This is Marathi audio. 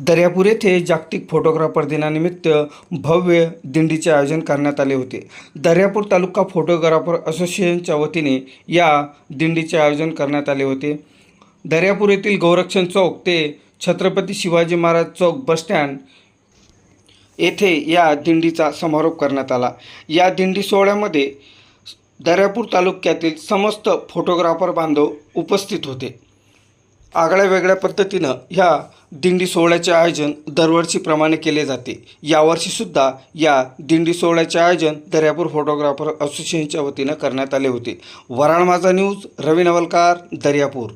दर्यापूर येथे जागतिक फोटोग्राफर दिनानिमित्त भव्य दिंडीचे आयोजन करण्यात आले होते. दर्यापूर तालुका फोटोग्राफर असोसिएशनच्या वतीने या दिंडीचे आयोजन करण्यात आले होते. दर्यापूर येथील गौरक्षण चौक ते छत्रपती शिवाजी महाराज चौक बसस्टँड येथे या दिंडीचा समारोप करण्यात आला. या दिंडी सोहळ्यामध्ये दर्यापूर तालुक्यातील समस्त फोटोग्राफर बांधव उपस्थित होते. आगळ्या वेगळ्या पद्धतीनं ह्या दिंडी सोहळ्याचे आयोजन दरवर्षीप्रमाणे केले जाते. यावर्षीसुद्धा या दिंडी सोहळ्याचे आयोजन दर्यापूर फोटोग्राफर असोसिएशनच्या वतीनं करण्यात आले होते. वराळ माझा न्यूज रवी नवलकार दर्यापूर.